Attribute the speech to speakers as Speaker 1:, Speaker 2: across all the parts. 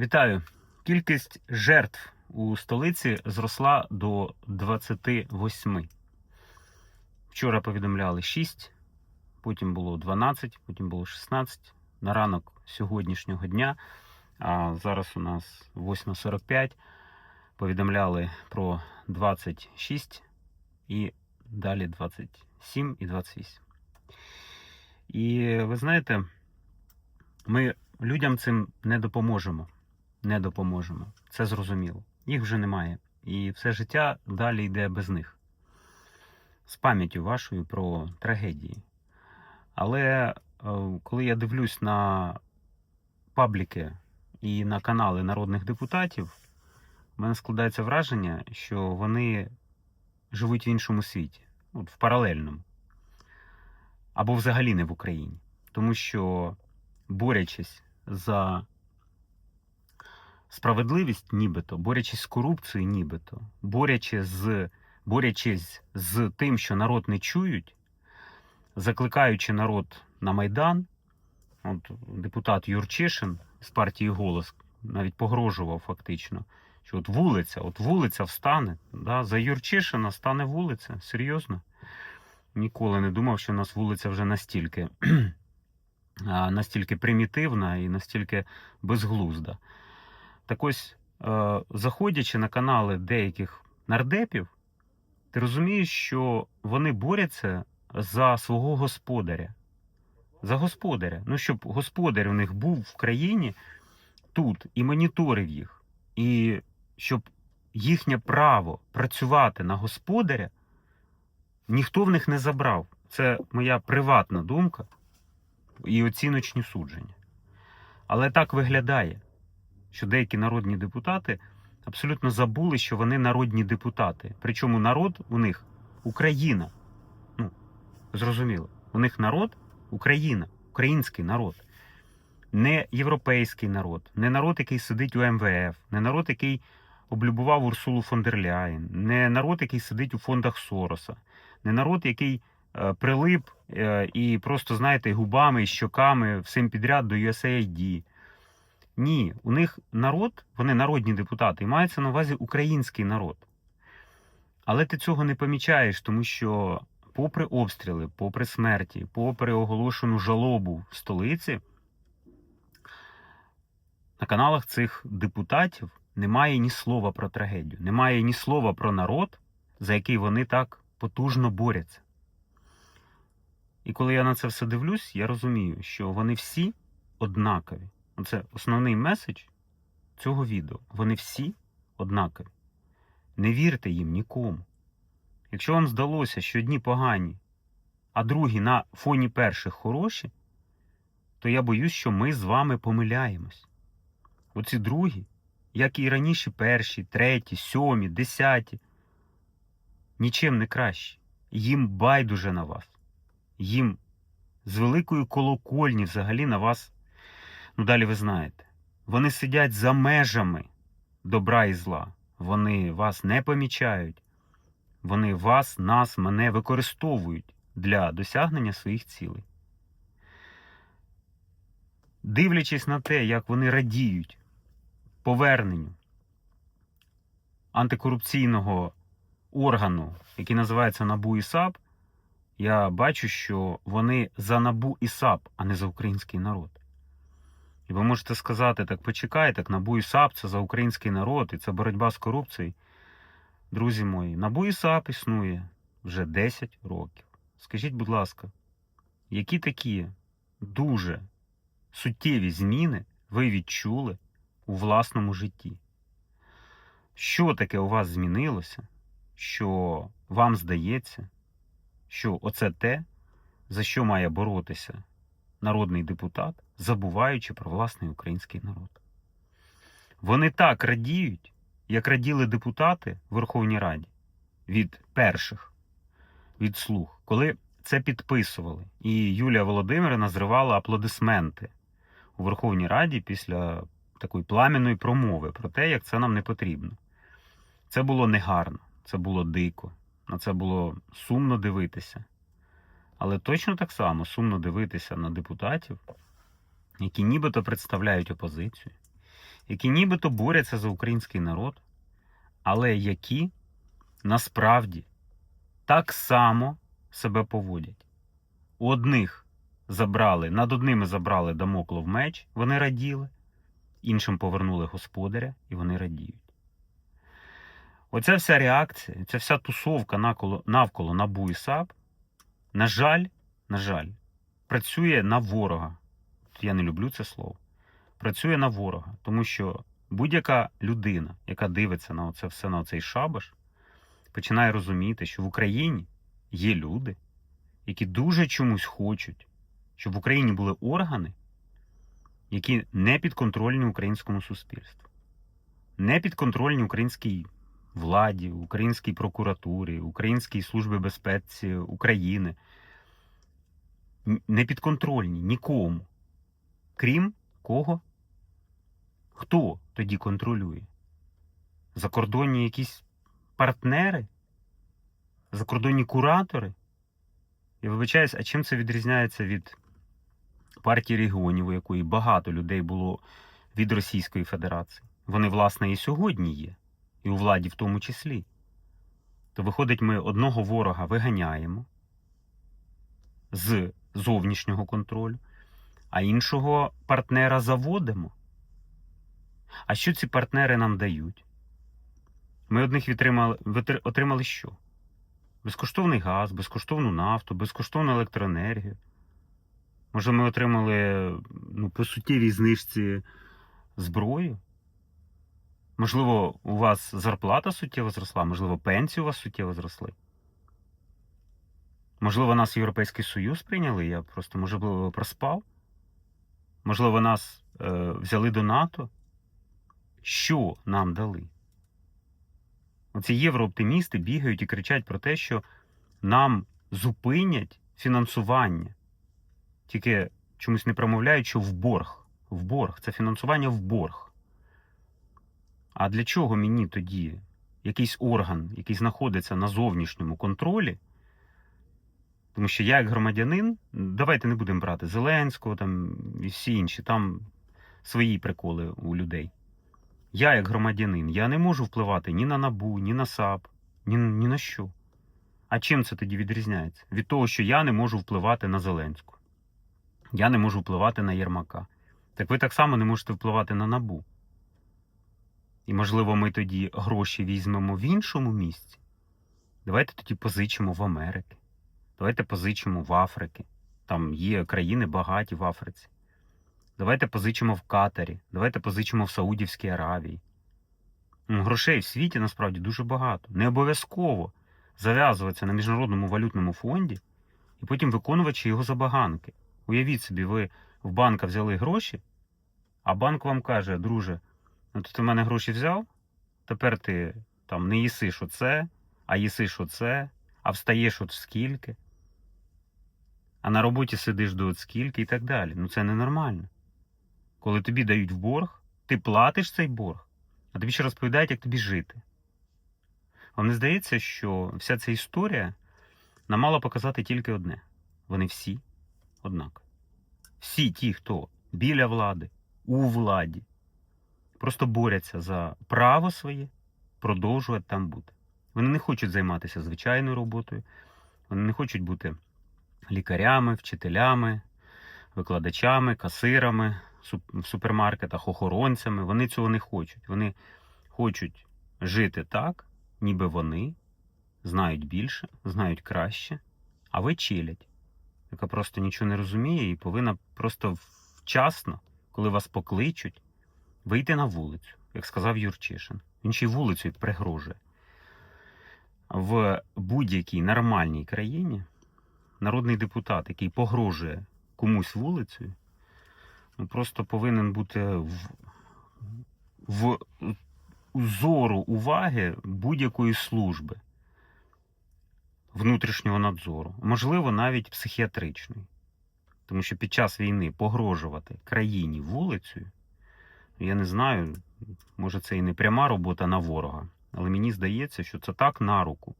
Speaker 1: Вітаю! Кількість жертв у столиці зросла до 28. Вчора повідомляли 6, потім було 12, потім було 16. На ранок сьогоднішнього дня, а зараз у нас 8.45, повідомляли про 26 і далі 27 і 28. І ви знаєте, ми людям цим не допоможемо. Не допоможемо. Це зрозуміло. Їх вже немає. І все життя далі йде без них. З пам'яттю вашою про трагедії. Але е, коли я дивлюсь на пабліки і на канали народних депутатів, в мене складається враження, що вони живуть в іншому світі, от в паралельному. Або взагалі не в Україні. Тому що, борючись за справедливість, нібито, борючись з корупцією, нібито, борючись з, борючись з тим, що народ не чують, закликаючи народ на Майдан, от депутат Юрчишин з партії Голос навіть погрожував фактично, що от вулиця, от вулиця встане. Да? За Юрчишина стане вулиця. Серйозно? Ніколи не думав, що у нас вулиця вже настільки, настільки примітивна і настільки безглузда. Так ось, е, заходячи на канали деяких нардепів, ти розумієш, що вони борються за свого господаря. За господаря. Ну, щоб господар у них був в країні тут і моніторив їх. І щоб їхнє право працювати на господаря ніхто в них не забрав. Це моя приватна думка і оціночні судження. Але так виглядає що деякі народні депутати абсолютно забули, що вони народні депутати. Причому народ у них Україна. Ну, зрозуміло, у них народ Україна, український народ. Не європейський народ, не народ, який сидить у МВФ, не народ, який облюбував Урсулу фон дер Ляєн, не народ, який сидить у фондах Сороса, не народ, який е, прилип е, і просто, знаєте, губами і щоками всім підряд до USAID. Ні, у них народ, вони народні депутати, і мається на увазі український народ. Але ти цього не помічаєш, тому що, попри обстріли, попри смерті, попри оголошену жалобу в столиці, на каналах цих депутатів немає ні слова про трагедію, немає ні слова про народ, за який вони так потужно борються. І коли я на це все дивлюсь, я розумію, що вони всі однакові. Це основний меседж цього відео. Вони всі однакові. Не вірте їм нікому. Якщо вам здалося, що одні погані, а другі на фоні перших хороші, то я боюсь, що ми з вами помиляємось. Оці другі, як і раніше перші, треті, сьомі, десяті, нічим не кращі. Їм байдуже на вас. Їм з великої колокольні взагалі на вас Ну, далі ви знаєте. Вони сидять за межами добра і зла. Вони вас не помічають. Вони вас, нас, мене використовують для досягнення своїх цілей. Дивлячись на те, як вони радіють поверненню антикорупційного органу, який називається НАБУ і САП, я бачу, що вони за НАБУ і САП, а не за український народ. І ви можете сказати, так почекай, так НАБУ САП це за український народ і це боротьба з корупцією. Друзі мої, НАБУ і САП існує вже 10 років. Скажіть, будь ласка, які такі дуже суттєві зміни ви відчули у власному житті? Що таке у вас змінилося, що вам здається, що оце те, за що має боротися народний депутат, забуваючи про власний український народ. Вони так радіють, як раділи депутати в Верховній Раді від перших, від слуг, коли це підписували. І Юлія Володимирівна зривала аплодисменти у Верховній Раді після такої плам'яної промови про те, як це нам не потрібно. Це було негарно, це було дико, на це було сумно дивитися. Але точно так само сумно дивитися на депутатів, які нібито представляють опозицію, які нібито борються за український народ, але які насправді так само себе поводять. У одних забрали, над одними забрали дамоклов меч, вони раділи, іншим повернули господаря, і вони радіють. Оця вся реакція, ця вся тусовка навколо, навколо НАБУ і САП, на жаль, на жаль, працює на ворога. Я не люблю це слово. Працює на ворога, тому що будь-яка людина, яка дивиться на це все на цей шабаш, починає розуміти, що в Україні є люди, які дуже чомусь хочуть, щоб в Україні були органи, які не підконтрольні українському суспільству, не підконтрольні українській владі, українській прокуратурі, Українській службі безпеці України. Не підконтрольні нікому. Крім кого? Хто тоді контролює? Закордонні якісь партнери? Закордонні куратори? Я вибачаюсь, а чим це відрізняється від партії регіонів, у якої багато людей було від Російської Федерації? Вони, власне, і сьогодні є, і у владі в тому числі. То виходить, ми одного ворога виганяємо з зовнішнього контролю, а іншого партнера заводимо. А що ці партнери нам дають? Ми одних відтримали, отримали що? Безкоштовний газ, безкоштовну нафту, безкоштовну електроенергію. Може, ми отримали ну, по суттєвій знижці зброю? Можливо, у вас зарплата суттєво зросла, можливо, пенсії у вас суттєво зросли. Можливо, нас Європейський Союз прийняли, я просто, можливо, проспав. Можливо, нас е, взяли до НАТО. Що нам дали? Оці єврооптимісти бігають і кричать про те, що нам зупинять фінансування. Тільки чомусь не промовляють, що в борг. В борг. Це фінансування в борг. А для чого мені тоді якийсь орган, який знаходиться на зовнішньому контролі? Тому що я, як громадянин, давайте не будемо брати Зеленського там і всі інші, там свої приколи у людей. Я, як громадянин, я не можу впливати ні на НАБУ, ні на САП, ні, ні на що. А чим це тоді відрізняється? Від того, що я не можу впливати на Зеленську. Я не можу впливати на Єрмака. Так ви так само не можете впливати на НАБУ. І, можливо, ми тоді гроші візьмемо в іншому місці. Давайте тоді позичимо в Америки. Давайте позичимо в Африки. Там є країни багаті в Африці. Давайте позичимо в Катарі, давайте позичимо в Саудівській Аравії. Ну, Грошей в світі насправді дуже багато. Не обов'язково зав'язуватися на міжнародному валютному фонді і потім виконувати його забаганки. Уявіть собі, ви в банка взяли гроші, а банк вам каже, друже, ну ти в мене гроші взяв, тепер ти там не їсиш оце, а їсиш оце, а встаєш от скільки, а на роботі сидиш до от скільки і так далі. Ну це ненормально. Коли тобі дають в борг, ти платиш цей борг, а тобі ще розповідають, як тобі жити. Вам не здається, що вся ця історія нам мала показати тільки одне: вони всі однак. Всі ті, хто біля влади, у владі, просто борються за право своє продовжувати там бути. Вони не хочуть займатися звичайною роботою, вони не хочуть бути лікарями, вчителями, викладачами, касирами в супермаркетах, охоронцями. Вони цього не хочуть. Вони хочуть жити так, ніби вони знають більше, знають краще, а ви чилять, яка просто нічого не розуміє і повинна просто вчасно, коли вас покличуть, вийти на вулицю, як сказав Юрчишин. Він ще й вулицею пригрожує. В будь-якій нормальній країні народний депутат, який погрожує комусь вулицею, ну, просто повинен бути в, в зору уваги будь-якої служби внутрішнього надзору, можливо, навіть психіатричної. Тому що під час війни погрожувати країні вулицею, я не знаю, може це і не пряма робота на ворога, але мені здається, що це так на руку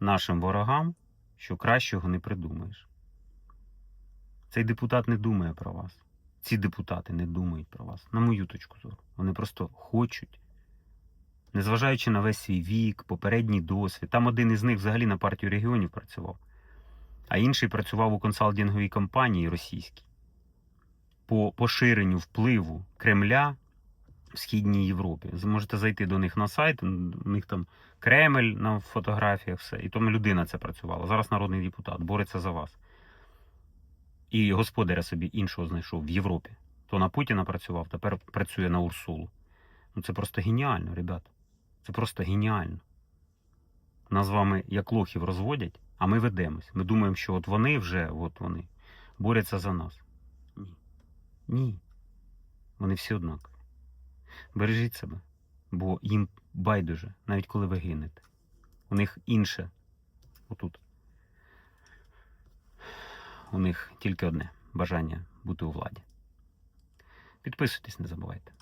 Speaker 1: нашим ворогам, що кращого не придумаєш. Цей депутат не думає про вас. ці депутати не думають про вас, на мою точку зору. Вони просто хочуть, незважаючи на весь свій вік, попередній досвід. Там один із них взагалі на партію регіонів працював, а інший працював у консалтинговій компанії російській по поширенню впливу Кремля в Східній Європі. Можете зайти до них на сайт, у них там Кремль на фотографіях, все. І тому людина це працювала. Зараз народний депутат бореться за вас. І господаря собі іншого знайшов в Європі. То на Путіна працював, тепер працює на Урсулу. Ну це просто геніально, ребят. Це просто геніально. Нас з вами як лохів розводять, а ми ведемось. Ми думаємо, що от вони вже, от вони, борються за нас. Ні. Вони всі однакові. Бережіть себе, бо їм байдуже, навіть коли ви гинете. У них інше. Отут. У них тільки одне бажання бути у владі. Підписуйтесь, не забувайте.